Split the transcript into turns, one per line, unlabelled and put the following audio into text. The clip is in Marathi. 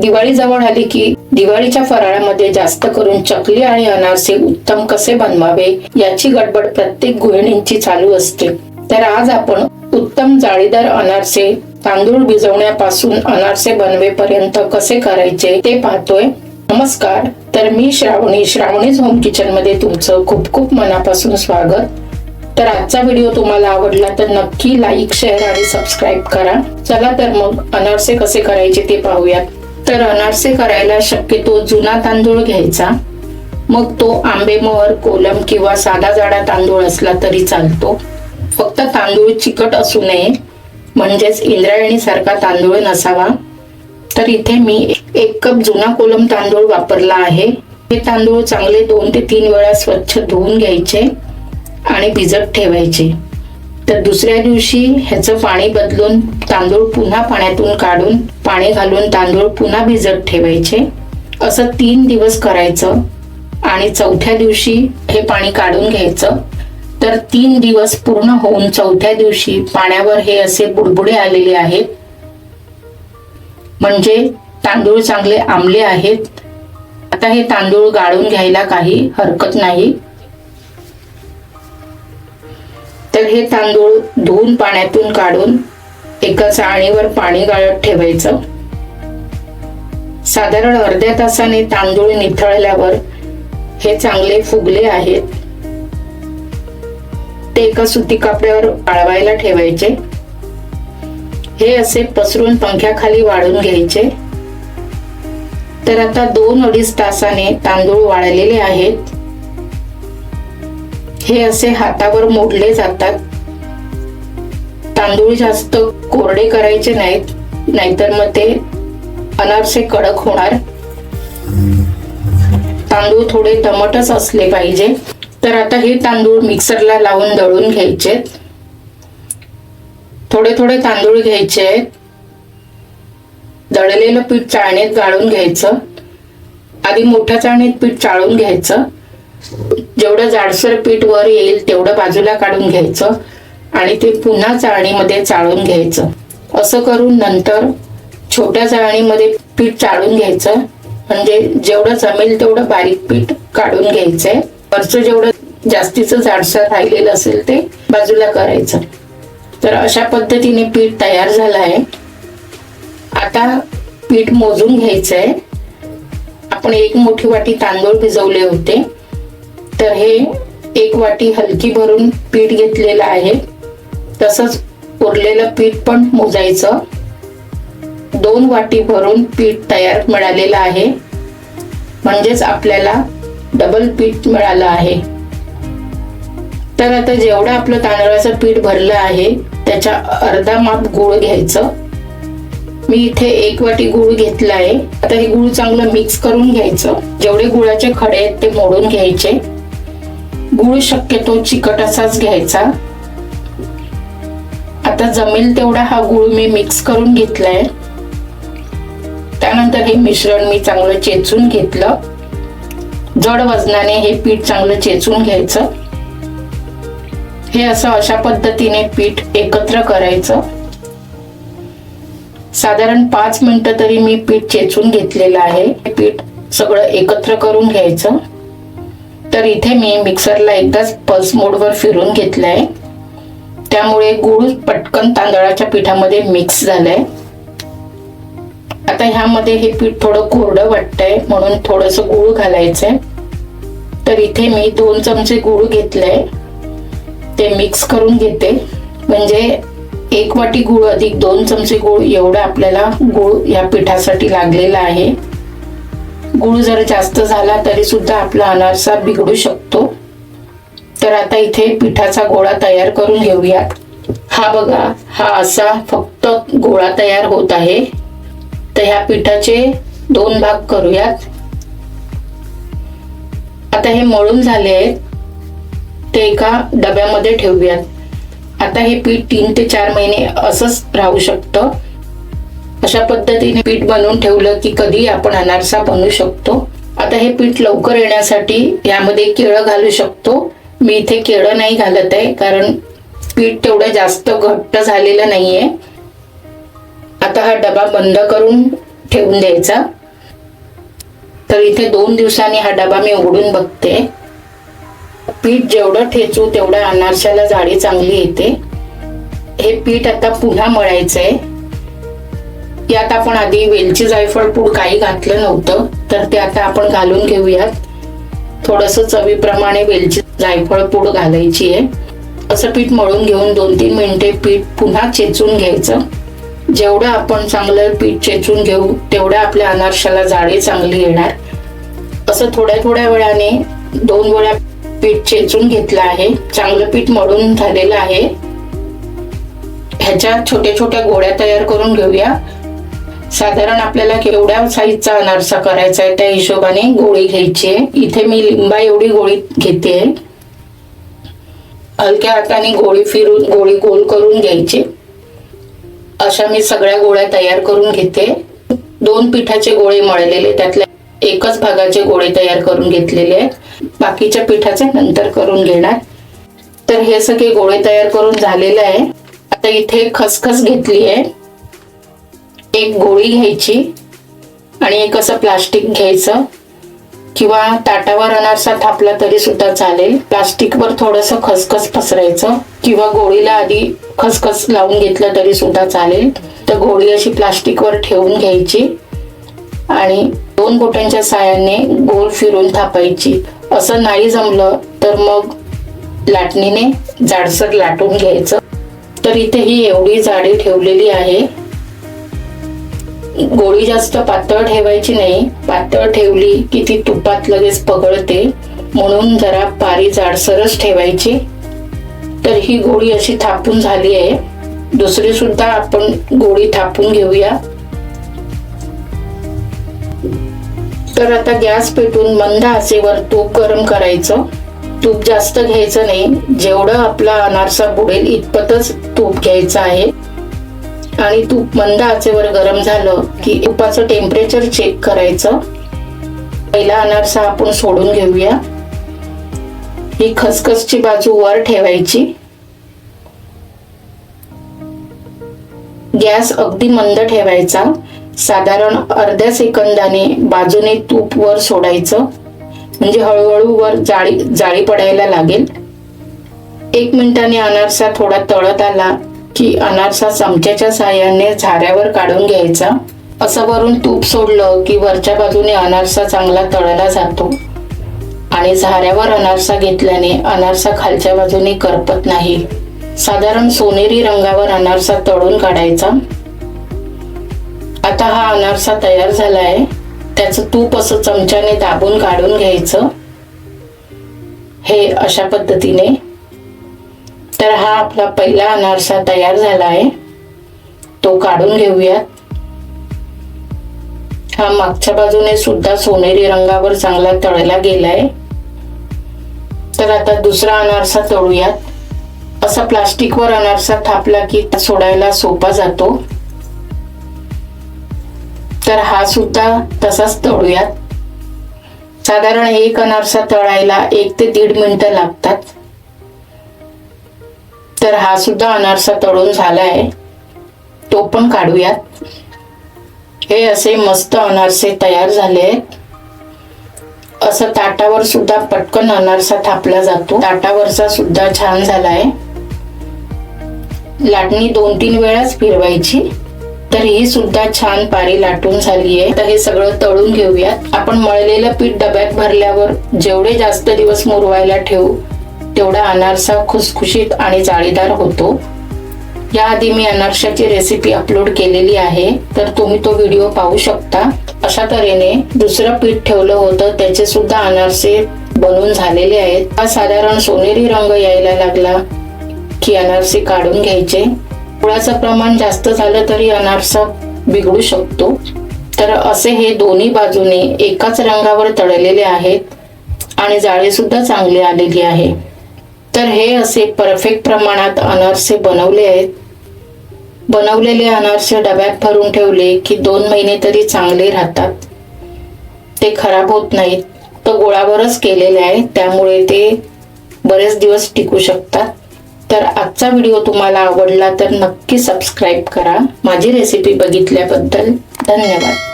दिवाळी जवळ आली की दिवाळीच्या फराळामध्ये जास्त करून चकली आणि अनारसे उत्तम कसे बनवावे याची गडबड प्रत्येक गृहिणींची चालू असते. तर आज आपण उत्तम जाळीदार अनारसे तांदूळ भिजवण्यापासून अनारसे बनवेपर्यंत कसे करायचे ते पाहतोय. नमस्कार तर मी श्रावणी श्रावणीज होम किचनमध्ये तुमचं खूप खूप मनापासून स्वागत. तर आजचा व्हिडिओ तुम्हाला आवडला तर नक्की लाईक शेअर आणि सबस्क्राईब करा. चला तर मग अनारसे कसे करायचे ते पाहूयात. तर अनारसे करायला शक्यतो जुना तांदूळ घ्यायचा. मग तो आंबेमोहर कोलम किंवा साधा जाडा तांदूळ असला तरी चालतो. फक्त तांदूळ चिकट असू नये. म्हणजेच इंद्रायणी सारखा तांदूळ नसावा. तर इथे मी एक कप जुना कोलम तांदूळ वापरला आहे. हे तांदूळ चांगले दोन ते तीन वेळा स्वच्छ धुवून घ्यायचे आणि भिजत ठेवायचे. तर दुसऱ्या दिवशी ह्याचं पाणी बदलून तांदूळ पुन्हा पाण्यातून काढून पाणी घालून तांदूळ पुन्हा भिजत ठेवायचे. असं तीन दिवस करायचं आणि चौथ्या दिवशी हे पाणी काढून घ्यायचं. तर तीन दिवस पूर्ण होऊन चौथ्या दिवशी पाण्यावर हे असे बुडबुडे आलेले आहेत. म्हणजे तांदूळ चांगले आंबले आहेत. आता हे तांदूळ गाळून घ्यायला काही हरकत नाही. तर हे तांदूळ धुवून पाण्यातून काढून एका चाळणीवर पाणी गाळत ठेवायचं. साधारण अर्ध्या तासाने तांदूळ निथळल्यावर हे चांगले फुगले आहेत. ते एका सुती कापड्यावर वाळवायला ठेवायचे. हे असे पसरून पंख्याखाली वाळून घ्यायचे. तर आता दोन अडीच तासाने तांदूळ वाळलेले आहेत. हे असे हातावर मोडले जातात. तांदूळ जास्त कोरडे करायचे नाहीत नाहीतर मग ते अनारसे कडक होणार. तांदूळ थोडे दमटच असले पाहिजे. तर आता हे तांदूळ मिक्सरला लावून दळून घ्यायचे. थोडे थोडे तांदूळ घ्यायचे. दळलेलं पीठ चाळणीत गाळून घ्यायचं. आधी मोठ्या चाळणीत पीठ चाळून घ्यायचं. जेवढं जाडसर पीठ वर येईल तेवढं बाजूला काढून घ्यायचं आणि ते पुन्हा चाळणीमध्ये चाळून घ्यायचं. असं करून नंतर छोट्या चाळणीमध्ये पीठ चाळून घ्यायचं. म्हणजे जेवढं जमेल तेवढं बारीक पीठ काढून घ्यायचंय. वरचं जेवढं जास्तीचं जाडसर राहिलेलं असेल ते बाजूला करायचं. तर अशा पद्धतीने पीठ तयार झालं आहे आता पीठ मोजून घ्यायचंय. आपण एक मोठी वाटी तांदूळ भिजवले होते. तर हे एक वाटी हलकी भरून पीठ घेतलेलं आहे. तसंच उरलेलं पीठ पण मोजायचं. दोन वाटी भरून पीठ तयार मिळालेलं आहे. म्हणजेच आपल्याला डबल पीठ मिळालं आहे. तर आता जेवढं आपलं तांदळाचं पीठ भरलं आहे त्याच्या अर्धा माप गूळ घ्यायचं. मी इथे एक वाटी गूळ घेतला आहे आता हे गूळ चांगलं मिक्स करून घ्यायचं. जेवढे गुळाचे खडे आहेत ते मोडून घ्यायचे. गूळ शक्यतो चिकट असाच घ्यायचा. आता जमेल तेवढा हा गूळ मी मिक्स करून घेतलाय. त्यानंतर हे मिश्रण मी चांगलं चेचून घेतलं. जड वजनाने हे पीठ चांगलं चेचून घ्यायचं. हे असं अशा पद्धतीने पीठ एकत्र करायचं. साधारण पाच मिनिटं तरी मी पीठ चेचून घेतलेलं आहे. हे पीठ सगळं एकत्र करून घ्यायचं. तर इथे मी मिक्सरला एकदाच पल्स मोडवर फिरून घेतलंय. त्यामुळे गूळ पटकन तांदळाच्या पिठामध्ये मिक्स झालंय. आता ह्यामध्ये हे पीठ थोडं कोरडं वाटतंय म्हणून थोडस गूळ घालायचंय. तर इथे मी दोन चमचे गूळ घेतलंय. ते मिक्स करून घेते. म्हणजे एक वाटी गूळ अधिक दोन चमचे गूळ एवढं आपल्याला गूळ या पिठासाठी लागलेला आहे. गूळ जर जास्त झाला तरी सुद्धा आपला अनारसा बिघडू शकतो. तर आता इथे पिठाचा गोळा तयार करून घेऊयात. हा बघा हा असा फक्त गोळा तयार होत आहे. तर ह्या पिठाचे दोन भाग करूयात. आता हे मळून झाले आहेत. ते एका डब्यामध्ये ठेवूयात. आता हे पीठ तीन ते चार महिने असंच राहू शकतं. अशा पद्धतीने पीठ बनवून ठेवलं की कधी आपण अनारसा बनवू शकतो. आता हे पीठ लवकर येण्यासाठी यामध्ये केळं घालू शकतो. मी इथे केळं नाही घालत आहे कारण पीठ तेवढं जास्त घट्ट झालेलं नाहीये. आता हा डबा बंद करून ठेवून द्यायचा. तर इथे दोन दिवसांनी हा डबा मी उघडून बघते. पीठ जेवढं ठेचू तेवढं अनारशाला जाडी चांगली येते. हे पीठ आता पुन्हा मळायचं आहे यात आपण आधी वेलची जायफळ पूड काही घातलं नव्हतं तर ते आता आपण घालून घेऊयात. थोडस चवीप्रमाणे वेलची जायफळ पूड घालायची आहे. असं पीठ मळून घेऊन दोन तीन मिनिटे पीठ पुन्हा चेचून घ्यायचं. जेवढं आपण चांगलं पीठ चेचून घेऊ तेवढं आपल्या अनारशाला जाडी चांगली येणार. असं थोड्या थोड्या वेळाने दोन वेळा पीठ चेचून घेतलं आहे. चांगलं पीठ मळून झालेलं आहे. ह्याच्या छोट्या छोट्या गोळ्या तयार करून घेऊया. साधारण आपल्याला केवढ्या साईजचा अनारसा करायचा आहे त्या हिशोबाने गोळी घ्यायची आहे. इथे मी लिंबा एवढी गोळी घेते. हलक्या हाताने गोळी फिरून गोळी गोल करून घ्यायची. अशा मी सगळ्या गोळ्या तयार करून घेते. दोन पिठाचे गोळे मळलेले त्यातल्या एकच भागाचे गोळे तयार करून घेतलेले आहेत. बाकीच्या पिठाचे नंतर करून घेणार. तर हे सगळे गोळे तयार करून झालेले आहे. आता इथे खसखस घेतली आहे. एक गोळी घ्यायची आणि एक असं प्लास्टिक घ्यायचं. किंवा ताटावर अनारसा थापला तरी सुद्धा चालेल. प्लास्टिकवर थोडस खसखस पसरायचं. किंवा गोळीला आधी खसखस लावून घेतलं तरी सुद्धा चालेल. तर गोळी अशी प्लास्टिकवर ठेवून घ्यायची. आणि दोन बोटांच्या साह्याने गोल फिरून थापायची. असं नाही जमलं तर मग लाटणीने जाडसर लाटून घ्यायचं. तर इथे ही एवढी जाडी ठेवलेली आहे. गोळी जास्त पातळ ठेवायची नाही. पातळ ठेवली की ती तुपात लगेच पगळते. म्हणून जरा पारी जाडसरच ठेवायची. तर ही गोळी अशी थापून झाली आहे. दुसरी सुद्धा आपण गोळी थापून घेऊया. तर आता गॅस पेटून मंद आचेवर तूप गरम करायचं. तूप जास्त घ्यायचं नाही. जेवढं आपला अनारसा बुडेल इतपतच तूप घ्यायचं आहे. आणि तूप मंद आचेवर गरम झालं की तुपाचं टेम्परेचर चेक करायचं. पहिला अनारसा आपण सोडून घेऊया. ही खसखसची बाजू वर ठेवायची. गॅस अगदी मंद ठेवायचा. साधारण अर्ध्या सेकंदाने बाजूने तूप वर सोडायचं. म्हणजे हळूहळू वर जाळी जाळी पडायला लागेल. एक मिनिटाने अनारसा थोडा तळत आला. की अनारसा चमच्याच्या साह्याने झाऱ्यावर काढून घ्यायचा. असं वरून तूप सोडलं की वरच्या बाजूने अनारसा चांगला तळला जातो. आणि झाऱ्यावर अनारसा घेतल्याने अनारसा खालच्या बाजूने करपत नाही. साधारण सोनेरी रंगावर अनारसा तळून काढायचा. आता हा अनारसा तयार झाला आहे त्याचं तूप असं चमच्याने दाबून काढून घ्यायचं. हे अशा पद्धतीने तर हा आपला पहिला अनारसा तयार झाला आहे. तो काढून घेऊयात. हा मागच्या बाजूने सुद्धा सोनेरी रंगावर चांगला तळला गेलाय. तर आता दुसरा अनारसा तळूयात असा प्लास्टिकवर अनारसा थापला की सोडायला सोपा जातो. तर हा सुद्धा तसाच तळूयात साधारण एक अनारसा तळायला एक ते दीड मिनिटं लागतात. तर हा सुद्धा अनारसा तळून झालाय. तो पण काढूयात. हे असे मस्त अनारसे तयार झाले आहेत. असं ताटावर सुद्धा पटकन अनारसा थापला जातो. ताटावरचा सुद्धा छान झालाय. लाटणी दोन तीन वेळाच फिरवायची. तर ही सुद्धा छान पारी लाटून झाली आहे. तर हे सगळं तळून घेऊयात. आपण मळलेलं पीठ डब्यात भरल्यावर जेवढे जास्त दिवस मुरवायला ठेवू तेवढा अनारसा खुसखुशीत आणि जाळीदार होतो. याआधी मी अनारशाची रेसिपी अपलोड केलेली आहे तर तुम्ही तो व्हिडिओ पाहू शकता. अशा तऱ्हेने दुसरं पीठ ठेवलं होतं त्याचे सुद्धा अनारसे बनवून झालेले आहेत. हा साधारण सोनेरी रंग यायला लागला की अनारसे काढून घ्यायचे. गुळाचं प्रमाण जास्त झालं तरी अनारसा बिघडू शकतो. तर असे हे दोन्ही बाजूने एकाच रंगावर तळलेले आहेत आणि जाळी सुद्धा चांगली आलेली आहे. तर हे असे परफेक्ट प्रमाणात अनारसे बनवले आहेत. बनवलेले अनारसे डब्यात भरून ठेवले की दोन महिने तरी चांगले राहतात. ते खराब होत नाहीत. तर गोळावरच केलेले आहे. त्यामुळे ते बरेच दिवस टिकू शकतात. तर आजचा व्हिडिओ तुम्हाला आवडला तर नक्की सबस्क्राईब करा. माझी रेसिपी बघितल्याबद्दल धन्यवाद.